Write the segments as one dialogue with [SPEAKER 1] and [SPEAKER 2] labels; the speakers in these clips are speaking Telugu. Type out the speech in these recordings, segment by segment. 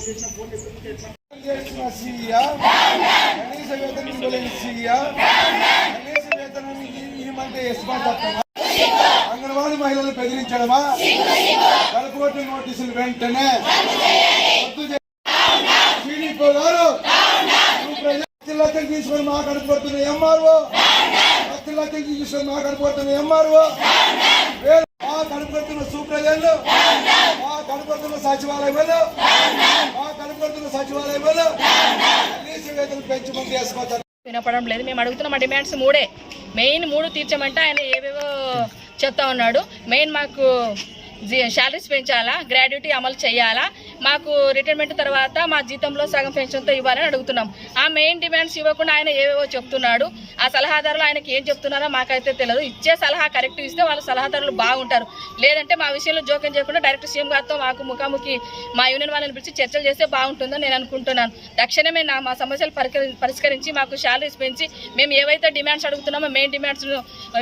[SPEAKER 1] చేసిన సీఎం కనీస వేతనం ఇవ్వలేని సీఎం కనీస వేతనం ఇవ్వమంటే ఎస్మా తప్పమా అంగన్వాడీ మహిళలు బెదిరించడమా కలకోటి నోటీసులు వెంటనే రద్దు టీడీపీ గారు నువ్వు లక్షలు తీసుకొని మా ఎంఆర్ఓ లక్షల లక్షలు తీసుకొని మా ఎంఆర్ఓ మా కడుపుతున్న సూప్రజలు సచివాలయంలో మా కడుపుతున్న సచివాలయంలో కనీస వేతనం పెంచమని చేసుకోవచ్చు
[SPEAKER 2] వినపడడం లేదు. మేము అడుగుతున్న మా డిమాండ్స్ మూడే. మెయిన్ మూడు తీర్చమంటే ఆయన ఏవేవో చెప్తా ఉన్నాడు. మెయిన్ మాకు శాలరీస్ పెంచాలా గ్రాడ్యుటీ అమలు చేయాలా మాకు రిటైర్మెంట్ తర్వాత మా జీతంలో సగం పెన్షన్తో ఇవ్వాలని అడుగుతున్నాం. ఆ మెయిన్ డిమాండ్స్ ఇవ్వకుండా ఆయన ఏవేవో చెప్తున్నాడు. ఆ సలహాదారులు ఆయనకి ఏం చెప్తున్నారో మాకైతే తెలియదు ఇచ్చే సలహా కరెక్ట్ ఇస్తే వాళ్ళ సలహాదారులు బాగుంటారు. లేదంటే మా విషయంలో జోక్యం చేయకుండా డైరెక్ట్ సీఎం గారితో మాకు ముఖాముఖి మా యూనియన్ వాళ్ళని పిలిచి చర్చలు చేస్తే బాగుంటుందని నేను అనుకుంటున్నాను. తక్షణమే నా మా సమస్యలు పరికరి- పరిష్కరించి మాకు శాలరీస్ పెంచి మేము ఏవైతే డిమాండ్స్ అడుగుతున్నామో మెయిన్ డిమాండ్స్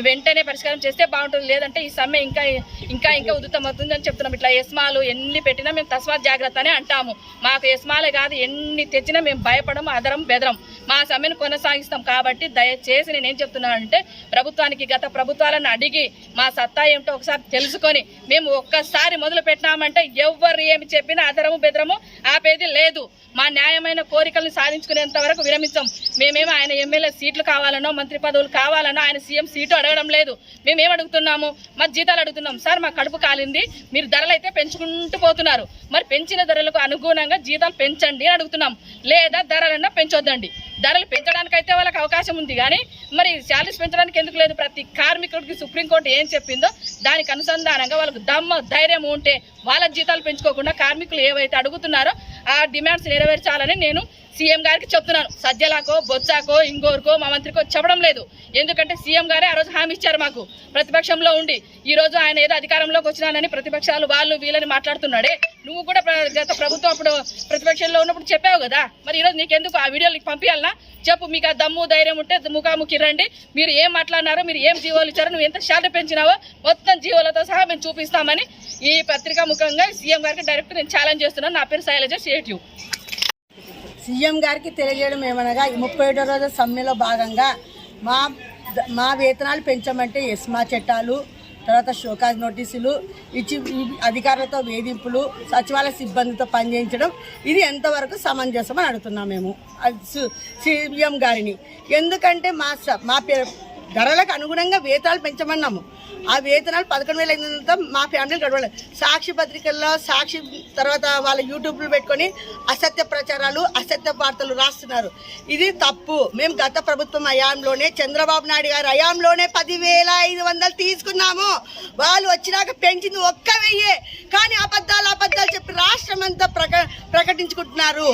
[SPEAKER 2] వెంటనే పరిష్కారం చేస్తే బాగుంటుంది. లేదంటే ఈ సమ్మె ఇంకా ఇంకా ఇంకా ఉధృతమవుతుంది అని చెప్తున్నాం. ఇట్లా ఎస్మాలు ఎన్ని పెట్టినా మేము తస్మాత్ జాగ్రత్త జాగ్రత్త అంటాము. మాకు ఎస్మాలే కాదు ఎన్ని తెచ్చినా మేము భయపడము అదరం బెదరం. మా సమ్మెను కొనసాగిస్తాం కాబట్టి దయచేసి నేను చెప్తున్నాను చెప్తున్నానంటే ప్రభుత్వానికి గత ప్రభుత్వాలను అడిగి మా సత్తా ఏమిటో ఒకసారి తెలుసుకొని మేము ఒక్కసారి మొదలు పెట్టినామంటే ఎవ్వరు ఏమి చెప్పినా అదరము బెదరము ఆపేది లేదు. మా న్యాయమైన కోరికలను సాధించుకునేంత వరకు విరమించాం. మేమేమో ఆయన ఎమ్మెల్యే సీట్లు కావాలనో మంత్రి పదవులు కావాలనో ఆయన సీఎం సీటు అడగడం లేదు. మేమేం అడుగుతున్నాము మా జీతాలు అడుగుతున్నాం. సార్ మా కడుపు కాలింది. మీరు ధరలు అయితే పెంచుకుంటూ పోతున్నారు. మరి పెంచిన ధరలకు అనుగుణంగా జీతాలు పెంచండి అడుగుతున్నాం. లేదా ధరలన్నా పెంచొద్దండి. ధరలు పెంచడానికైతే వాళ్ళకి అవకాశం ఉంది కానీ మరి శాలరీస్ పెంచడానికి ఎందుకు లేదు? ప్రతి కార్మికుడికి సుప్రీంకోర్టు ఏం చెప్పిందో దానికి అనుసంధానంగా వాళ్ళకు దమ్మ ధైర్యం ఉంటే వాళ్ళ జీతాలు పెంచుకోకుండా కార్మికులు ఏవైతే అడుగుతున్నారో ఆ డిమాండ్స్ నెరవేర్చాలని నేను సీఎం గారికి చెప్తున్నాను. సజ్జలాకో బొత్సాకో ఇంగోరుకో మా మంత్రికో చెప్పడం లేదు. ఎందుకంటే సీఎం గారే ఆ రోజు హామీ ఇచ్చారు మాకు. ప్రతిపక్షంలో ఉండి. ఈరోజు ఆయన ఏదో అధికారంలోకి వచ్చినానని ప్రతిపక్షాలు వాళ్ళు వీళ్ళని మాట్లాడుతున్నాడే. నువ్వు కూడా గత ప్రభుత్వం అప్పుడు ప్రతిపక్షంలో ఉన్నప్పుడు చెప్పావు కదా. మరి ఈరోజు నీకెందుకు ఆ వీడియోలు నీకు పంపించాలనా చెప్పు మీకు ఆ దమ్ము ధైర్యం ఉంటే ముఖాముఖి రండి. మీరు ఏం మాట్లాడినారో మీరు ఏం జీవోలు ఇచ్చారో నువ్వు ఎంత శాలరీ పెంచినావో మొత్తం జీవోలతో సహా మేము చూపిస్తామని ఈ పత్రికా ముఖంగా సీఎం గారికి డైరెక్ట్ నేను ఛాలెంజ్ చేస్తున్నాను. నా పేరు శైలజ సిఐటియు
[SPEAKER 3] సీఎం గారికి తెలియజేయడం ఏమనగా ఈ ముప్పై ఏడో రోజు సమ్మెలో భాగంగా మా మా వేతనాలు పెంచమంటే ఎస్మా చట్టాలు తర్వాత షోకాజ్ నోటీసులు ఇచ్చి అధికారులతో వేధింపులు సచివాలయ సిబ్బందితో పనిచేయించడం ఇది ఎంతవరకు సమంజసం అని అడుగుతున్నాం మేము. సీఎం గారిని. ఎందుకంటే మా స- మా పే ధరలకు అనుగుణంగా వేతనాలు పెంచమన్నాము. ఆ వేతనాలు పదకొండు వేల ఐదు వందలతో మా ఫ్యామిలీ గడవలేదు. సాక్షి పత్రికల్లో సాక్షి తర్వాత వాళ్ళ యూట్యూబ్లు పెట్టుకొని అసత్య ప్రచారాలు అసత్య వార్తలు రాస్తున్నారు. ఇది తప్పు. మేము గత ప్రభుత్వం హయాంలోనే చంద్రబాబు నాయుడు గారు హయాంలోనే పదివేల ఐదు వందలు తీసుకున్నాము. వాళ్ళు వచ్చినాక పెంచింది ఒక్క వెయ్యే. కానీ అబద్ధాలు అబద్ధాలు చెప్పి రాష్ట్రం అంతా ప్రక ప్రకటించుకుంటున్నారు.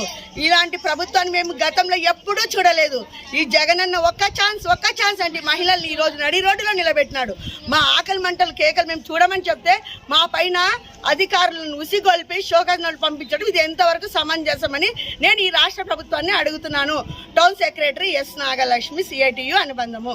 [SPEAKER 3] ఇలాంటి ప్రభుత్వాన్ని మేము గతంలో ఎప్పుడూ చూడలేదు. ఈ జగనన్న ఒక్క ఛాన్స్ ఒక్క ఛాన్స్ అంటే మహిళల్ని ఈ రోజు నడి రోడ్డులో నిలబెట్టినాడు. మా ఆకలి మంటలు కేకలు మేము చూడమని చెప్తే మా పైన అధికారులను ఉసిగొల్పి షోకాజ్నాలు పంపించడం ఇది ఎంతవరకు సమంజసమని నేను ఈ రాష్ట్ర ప్రభుత్వాన్ని అడుగుతున్నాను. Town secretary S Nagalakshmi CITU అనుబంధము.